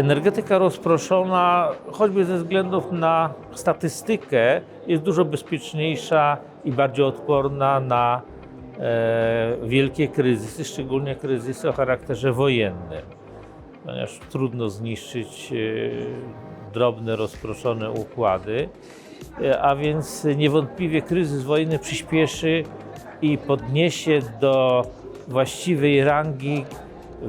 Energetyka rozproszona, choćby ze względów na statystykę, jest dużo bezpieczniejsza i bardziej odporna na e, wielkie kryzysy, szczególnie kryzysy o charakterze wojennym, ponieważ trudno zniszczyć e, drobne, rozproszone układy, e, a więc niewątpliwie kryzys wojenny przyspieszy i podniesie do właściwej rangi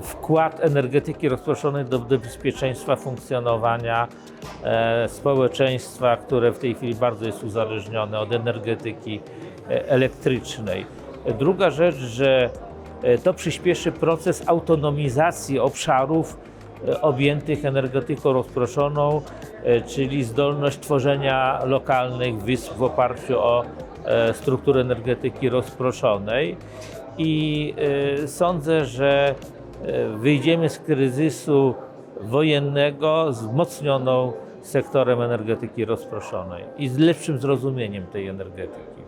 wkład energetyki rozproszonej do, do bezpieczeństwa funkcjonowania e, społeczeństwa, które w tej chwili bardzo jest uzależnione od energetyki e, elektrycznej. Druga rzecz, że e, to przyspieszy proces autonomizacji obszarów e, objętych energetyką rozproszoną, e, czyli zdolność tworzenia lokalnych wysp w oparciu o strukturę energetyki rozproszonej. I sądzę, że wyjdziemy z kryzysu wojennego wzmocnioną sektorem energetyki rozproszonej i z lepszym zrozumieniem tej energetyki.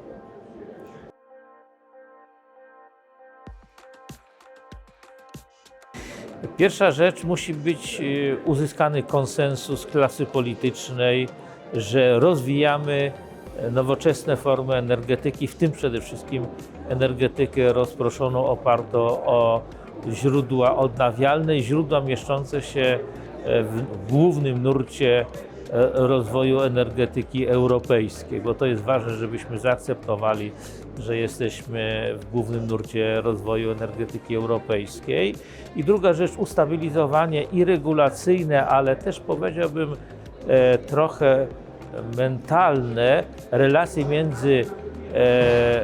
Pierwsza rzecz musi być y, uzyskany konsensus klasy politycznej, że rozwijamy e, nowoczesne formy energetyki, w tym przede wszystkim energetykę rozproszoną opartą o źródła odnawialne, źródła mieszczące się e, w głównym nurcie e, rozwoju energetyki europejskiej, bo to jest ważne, żebyśmy zaakceptowali, że jesteśmy w głównym nurcie rozwoju energetyki europejskiej. I druga rzecz, ustabilizowanie i regulacyjne, ale też powiedziałbym e, trochę mentalne relacje między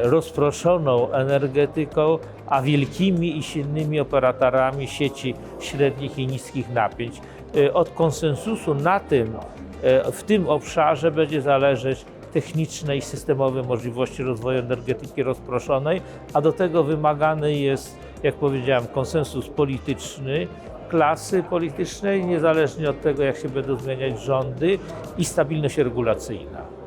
rozproszoną energetyką, a wielkimi i silnymi operatorami sieci średnich i niskich napięć. E, Od konsensusu na tym, e, w tym obszarze będzie zależeć techniczne i systemowe możliwości rozwoju energetyki rozproszonej, a do tego wymagany jest, jak powiedziałem, konsensus polityczny, klasy politycznej, niezależnie od tego, jak się będą zmieniać rządy, i stabilność regulacyjna.